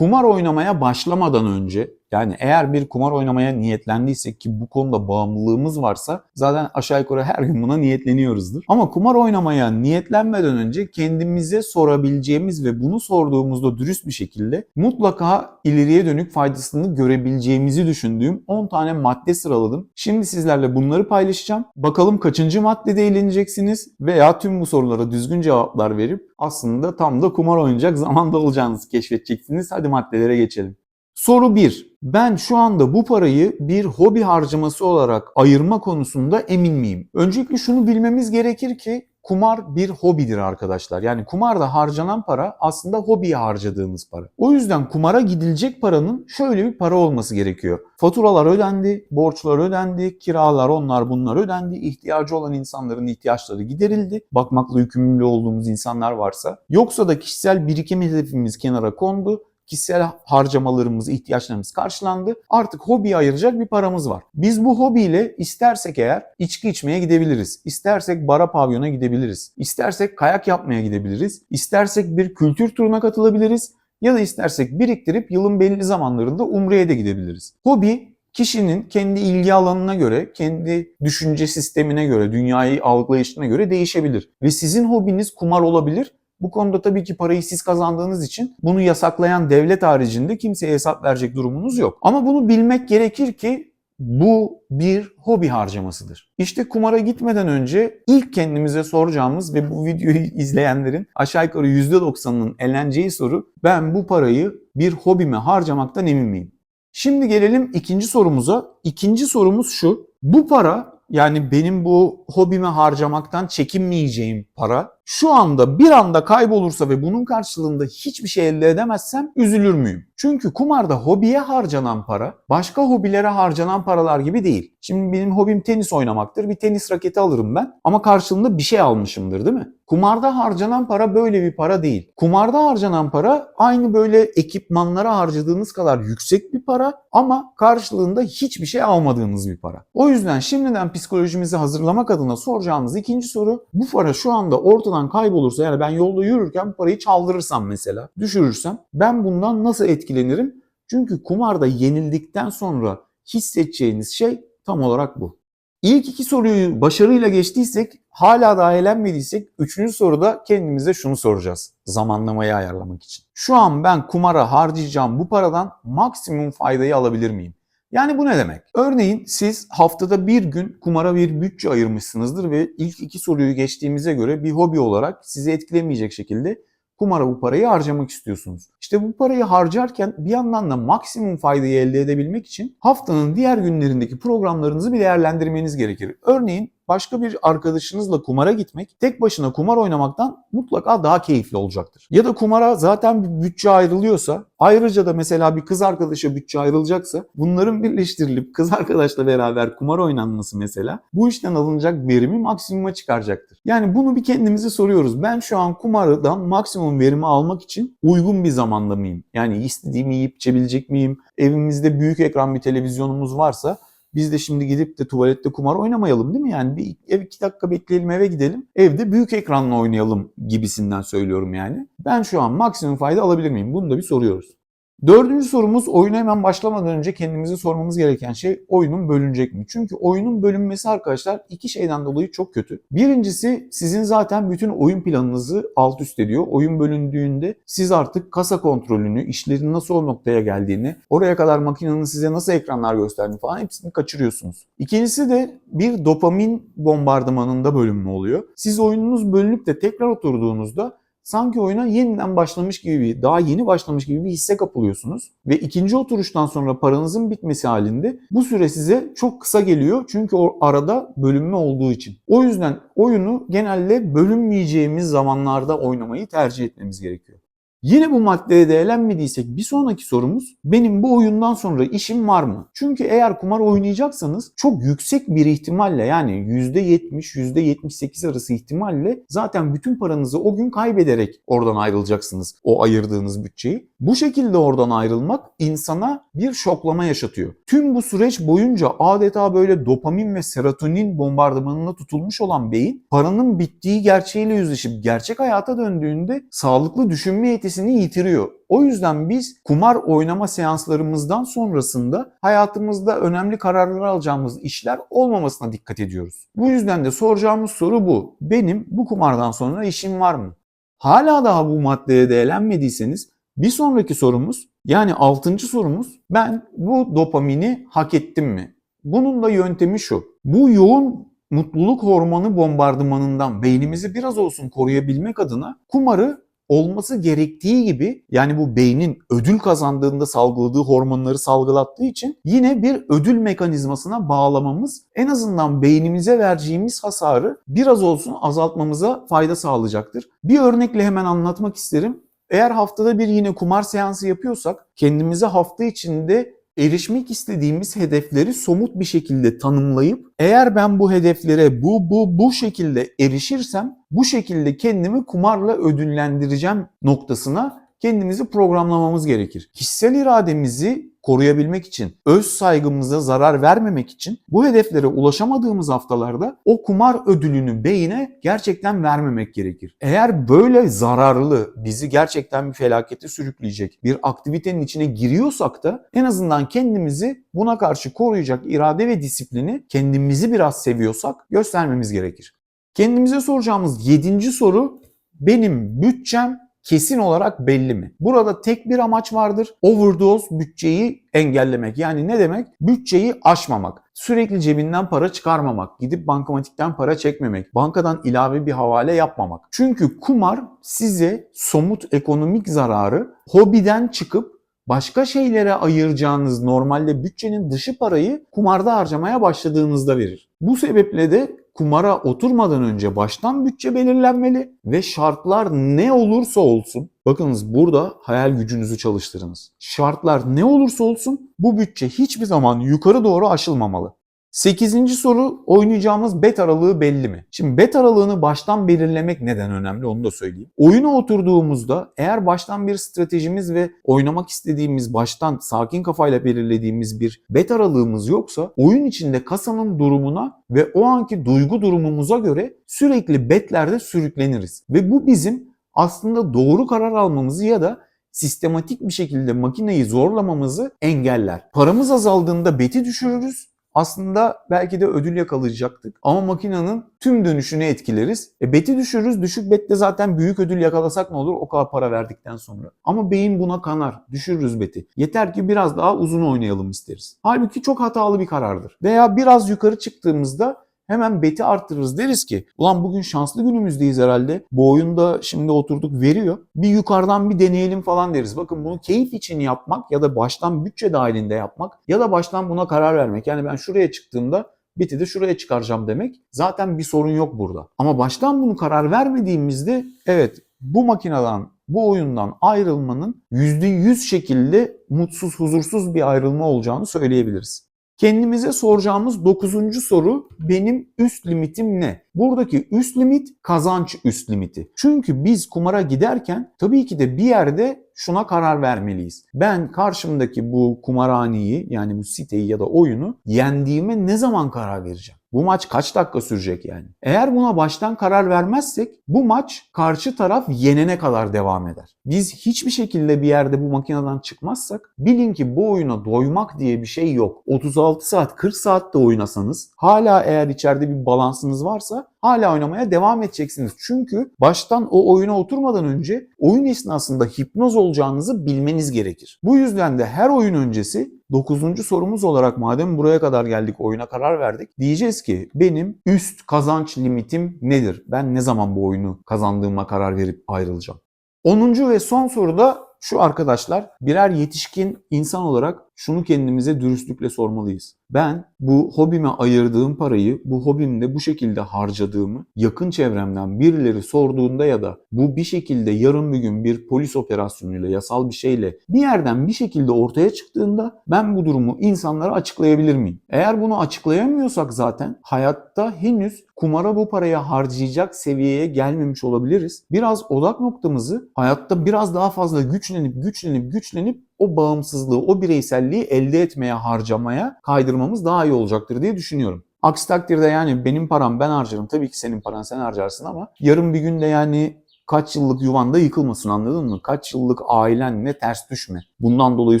kumar oynamaya başlamadan önce yani eğer bir kumar oynamaya niyetlendiysek ki bu konuda bağımlılığımız varsa zaten aşağı yukarı her gün buna niyetleniyoruzdur. Ama kumar oynamaya niyetlenmeden önce kendimize sorabileceğimiz ve bunu sorduğumuzda dürüst bir şekilde mutlaka ileriye dönük faydasını görebileceğimizi düşündüğüm 10 tane madde sıraladım. Şimdi sizlerle bunları paylaşacağım. Bakalım kaçıncı maddede eğleneceksiniz veya tüm bu sorulara düzgün cevaplar verip aslında tam da kumar oynayacak zamanda olacağınızı keşfedeceksiniz. Hadi maddelere geçelim. Soru 1. Ben şu anda bu parayı bir hobi harcaması olarak ayırma konusunda emin miyim? Öncelikle şunu bilmemiz gerekir ki kumar bir hobidir arkadaşlar. Yani kumarda harcanan para aslında hobiye harcadığınız para. O yüzden kumara gidilecek paranın şöyle bir para olması gerekiyor. Faturalar ödendi, borçlar ödendi, kiralar onlar bunlar ödendi, ihtiyacı olan insanların ihtiyaçları giderildi. Bakmakla yükümlü olduğumuz insanlar varsa. Yoksa da kişisel birikim hedefimiz kenara kondu kişisel harcamalarımız, ihtiyaçlarımız karşılandı. Artık hobiye ayıracak bir paramız var. Biz bu hobiyle istersek eğer içki içmeye gidebiliriz. İstersek bara pavyona gidebiliriz. İstersek kayak yapmaya gidebiliriz. İstersek bir kültür turuna katılabiliriz. Ya da istersek biriktirip yılın belli zamanlarında Umre'ye de gidebiliriz. Hobi kişinin kendi ilgi alanına göre, kendi düşünce sistemine göre, dünyayı algılayışına göre değişebilir. Ve sizin hobiniz kumar olabilir bu konuda tabii ki parayı siz kazandığınız için bunu yasaklayan devlet haricinde kimseye hesap verecek durumunuz yok. Ama bunu bilmek gerekir ki bu bir hobi harcamasıdır. İşte kumara gitmeden önce ilk kendimize soracağımız ve bu videoyu izleyenlerin aşağı yukarı %90'ının eleneceği soru ben bu parayı bir hobime harcamaktan emin miyim? Şimdi gelelim ikinci sorumuza. İkinci sorumuz şu. Bu para yani benim bu hobime harcamaktan çekinmeyeceğim para şu anda bir anda kaybolursa ve bunun karşılığında hiçbir şey elde edemezsem üzülür müyüm? Çünkü kumarda hobiye harcanan para başka hobilere harcanan paralar gibi değil. Şimdi benim hobim tenis oynamaktır. Bir tenis raketi alırım ben ama karşılığında bir şey almışımdır değil mi? Kumarda harcanan para böyle bir para değil. Kumarda harcanan para aynı böyle ekipmanlara harcadığınız kadar yüksek bir para ama karşılığında hiçbir şey almadığınız bir para. O yüzden şimdiden psikolojimizi hazırlamak adına soracağımız ikinci soru bu para şu anda ortadan kaybolursa yani ben yolda yürürken parayı çaldırırsam mesela düşürürsem ben bundan nasıl etkilenirim? Çünkü kumarda yenildikten sonra hissedeceğiniz şey tam olarak bu. İlk iki soruyu başarıyla geçtiysek, hala da eğlenmediysek, üçüncü soruda kendimize şunu soracağız zamanlamayı ayarlamak için. Şu an ben kumara harcayacağım bu paradan maksimum faydayı alabilir miyim? Yani bu ne demek? Örneğin siz haftada bir gün kumara bir bütçe ayırmışsınızdır ve ilk iki soruyu geçtiğimize göre bir hobi olarak sizi etkilemeyecek şekilde kumara bu parayı harcamak istiyorsunuz. İşte bu parayı harcarken bir yandan da maksimum faydayı elde edebilmek için haftanın diğer günlerindeki programlarınızı bir değerlendirmeniz gerekir. Örneğin başka bir arkadaşınızla kumara gitmek tek başına kumar oynamaktan mutlaka daha keyifli olacaktır. Ya da kumara zaten bir bütçe ayrılıyorsa ayrıca da mesela bir kız arkadaşa bütçe ayrılacaksa bunların birleştirilip kız arkadaşla beraber kumar oynanması mesela bu işten alınacak verimi maksimuma çıkaracaktır. Yani bunu bir kendimize soruyoruz. Ben şu an kumardan maksimum verimi almak için uygun bir zamanda mıyım? Yani istediğimi yiyip içebilecek miyim? Evimizde büyük ekran bir televizyonumuz varsa biz de şimdi gidip de tuvalette kumar oynamayalım değil mi? Yani bir ev iki dakika bekleyelim eve gidelim. Evde büyük ekranla oynayalım gibisinden söylüyorum yani. Ben şu an maksimum fayda alabilir miyim? Bunu da bir soruyoruz. Dördüncü sorumuz oyuna hemen başlamadan önce kendimize sormamız gereken şey oyunun bölünecek mi? Çünkü oyunun bölünmesi arkadaşlar iki şeyden dolayı çok kötü. Birincisi sizin zaten bütün oyun planınızı alt üst ediyor. Oyun bölündüğünde siz artık kasa kontrolünü, işlerin nasıl o noktaya geldiğini, oraya kadar makinenin size nasıl ekranlar gösterdiğini falan hepsini kaçırıyorsunuz. İkincisi de bir dopamin bombardımanında bölünme oluyor. Siz oyununuz bölünüp de tekrar oturduğunuzda sanki oyuna yeniden başlamış gibi bir, daha yeni başlamış gibi bir hisse kapılıyorsunuz. Ve ikinci oturuştan sonra paranızın bitmesi halinde bu süre size çok kısa geliyor. Çünkü o arada bölünme olduğu için. O yüzden oyunu genelde bölünmeyeceğimiz zamanlarda oynamayı tercih etmemiz gerekiyor. Yine bu maddeye değerlenmediysek bir sonraki sorumuz benim bu oyundan sonra işim var mı? Çünkü eğer kumar oynayacaksanız çok yüksek bir ihtimalle yani %70 %78 arası ihtimalle zaten bütün paranızı o gün kaybederek oradan ayrılacaksınız o ayırdığınız bütçeyi. Bu şekilde oradan ayrılmak insana bir şoklama yaşatıyor. Tüm bu süreç boyunca adeta böyle dopamin ve serotonin bombardımanına tutulmuş olan beyin paranın bittiği gerçeğiyle yüzleşip gerçek hayata döndüğünde sağlıklı düşünme yetisi kalitesini yitiriyor. O yüzden biz kumar oynama seanslarımızdan sonrasında hayatımızda önemli kararlar alacağımız işler olmamasına dikkat ediyoruz. Bu yüzden de soracağımız soru bu. Benim bu kumardan sonra işim var mı? Hala daha bu maddeye değinmediyseniz bir sonraki sorumuz yani altıncı sorumuz ben bu dopamini hak ettim mi? Bunun da yöntemi şu. Bu yoğun mutluluk hormonu bombardımanından beynimizi biraz olsun koruyabilmek adına kumarı olması gerektiği gibi yani bu beynin ödül kazandığında salgıladığı hormonları salgılattığı için yine bir ödül mekanizmasına bağlamamız en azından beynimize vereceğimiz hasarı biraz olsun azaltmamıza fayda sağlayacaktır. Bir örnekle hemen anlatmak isterim. Eğer haftada bir yine kumar seansı yapıyorsak kendimize hafta içinde erişmek istediğimiz hedefleri somut bir şekilde tanımlayıp eğer ben bu hedeflere bu bu bu şekilde erişirsem bu şekilde kendimi kumarla ödüllendireceğim noktasına kendimizi programlamamız gerekir. Kişisel irademizi koruyabilmek için, öz saygımıza zarar vermemek için bu hedeflere ulaşamadığımız haftalarda o kumar ödülünü beyine gerçekten vermemek gerekir. Eğer böyle zararlı, bizi gerçekten bir felakete sürükleyecek bir aktivitenin içine giriyorsak da en azından kendimizi buna karşı koruyacak irade ve disiplini kendimizi biraz seviyorsak göstermemiz gerekir. Kendimize soracağımız yedinci soru benim bütçem kesin olarak belli mi? Burada tek bir amaç vardır. Overdose bütçeyi engellemek. Yani ne demek? Bütçeyi aşmamak. Sürekli cebinden para çıkarmamak. Gidip bankamatikten para çekmemek. Bankadan ilave bir havale yapmamak. Çünkü kumar size somut ekonomik zararı hobiden çıkıp başka şeylere ayıracağınız normalde bütçenin dışı parayı kumarda harcamaya başladığınızda verir. Bu sebeple de kumara oturmadan önce baştan bütçe belirlenmeli ve şartlar ne olursa olsun bakınız burada hayal gücünüzü çalıştırınız. Şartlar ne olursa olsun bu bütçe hiçbir zaman yukarı doğru aşılmamalı. Sekizinci soru oynayacağımız bet aralığı belli mi? Şimdi bet aralığını baştan belirlemek neden önemli onu da söyleyeyim. Oyuna oturduğumuzda eğer baştan bir stratejimiz ve oynamak istediğimiz baştan sakin kafayla belirlediğimiz bir bet aralığımız yoksa oyun içinde kasanın durumuna ve o anki duygu durumumuza göre sürekli betlerde sürükleniriz. Ve bu bizim aslında doğru karar almamızı ya da sistematik bir şekilde makineyi zorlamamızı engeller. Paramız azaldığında beti düşürürüz aslında belki de ödül yakalayacaktık. Ama makinenin tüm dönüşünü etkileriz. E beti düşürürüz. Düşük bette zaten büyük ödül yakalasak ne olur o kadar para verdikten sonra. Ama beyin buna kanar. Düşürürüz beti. Yeter ki biraz daha uzun oynayalım isteriz. Halbuki çok hatalı bir karardır. Veya biraz yukarı çıktığımızda hemen beti arttırırız. Deriz ki ulan bugün şanslı günümüzdeyiz herhalde. Bu oyunda şimdi oturduk veriyor. Bir yukarıdan bir deneyelim falan deriz. Bakın bunu keyif için yapmak ya da baştan bütçe dahilinde yapmak ya da baştan buna karar vermek. Yani ben şuraya çıktığımda biti de şuraya çıkaracağım demek. Zaten bir sorun yok burada. Ama baştan bunu karar vermediğimizde evet bu makineden bu oyundan ayrılmanın %100 şekilde mutsuz, huzursuz bir ayrılma olacağını söyleyebiliriz. Kendimize soracağımız dokuzuncu soru benim üst limitim ne? Buradaki üst limit kazanç üst limiti. Çünkü biz kumara giderken tabii ki de bir yerde şuna karar vermeliyiz. Ben karşımdaki bu kumarhaneyi yani bu siteyi ya da oyunu yendiğime ne zaman karar vereceğim? Bu maç kaç dakika sürecek yani? Eğer buna baştan karar vermezsek bu maç karşı taraf yenene kadar devam eder. Biz hiçbir şekilde bir yerde bu makineden çıkmazsak bilin ki bu oyuna doymak diye bir şey yok. 36 saat 40 saat de oynasanız hala eğer içeride bir balansınız varsa hala oynamaya devam edeceksiniz. Çünkü baştan o oyuna oturmadan önce oyun esnasında hipnoz olacağınızı bilmeniz gerekir. Bu yüzden de her oyun öncesi 9. sorumuz olarak madem buraya kadar geldik oyuna karar verdik. Diyeceğiz ki benim üst kazanç limitim nedir? Ben ne zaman bu oyunu kazandığıma karar verip ayrılacağım? 10. ve son soruda şu arkadaşlar birer yetişkin insan olarak şunu kendimize dürüstlükle sormalıyız. Ben bu hobime ayırdığım parayı bu hobimde bu şekilde harcadığımı yakın çevremden birileri sorduğunda ya da bu bir şekilde yarın bir gün bir polis operasyonuyla yasal bir şeyle bir yerden bir şekilde ortaya çıktığında ben bu durumu insanlara açıklayabilir miyim? Eğer bunu açıklayamıyorsak zaten hayatta henüz kumara bu parayı harcayacak seviyeye gelmemiş olabiliriz. Biraz odak noktamızı hayatta biraz daha fazla güçlenip güçlenip güçlenip o bağımsızlığı, o bireyselliği elde etmeye, harcamaya kaydırmamız daha iyi olacaktır diye düşünüyorum. Aksi takdirde yani benim param ben harcarım. Tabii ki senin paran sen harcarsın ama yarın bir günde yani kaç yıllık yuvan da yıkılmasın anladın mı? Kaç yıllık ailenle ters düşme. Bundan dolayı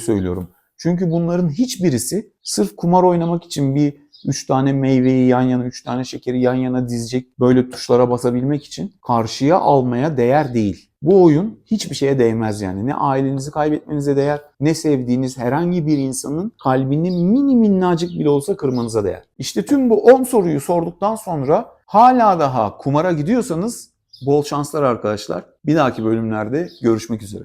söylüyorum. Çünkü bunların hiçbirisi sırf kumar oynamak için bir 3 tane meyveyi yan yana, 3 tane şekeri yan yana dizecek böyle tuşlara basabilmek için karşıya almaya değer değil. Bu oyun hiçbir şeye değmez yani. Ne ailenizi kaybetmenize değer, ne sevdiğiniz herhangi bir insanın kalbini mini minnacık bile olsa kırmanıza değer. İşte tüm bu 10 soruyu sorduktan sonra hala daha kumara gidiyorsanız bol şanslar arkadaşlar. Bir dahaki bölümlerde görüşmek üzere.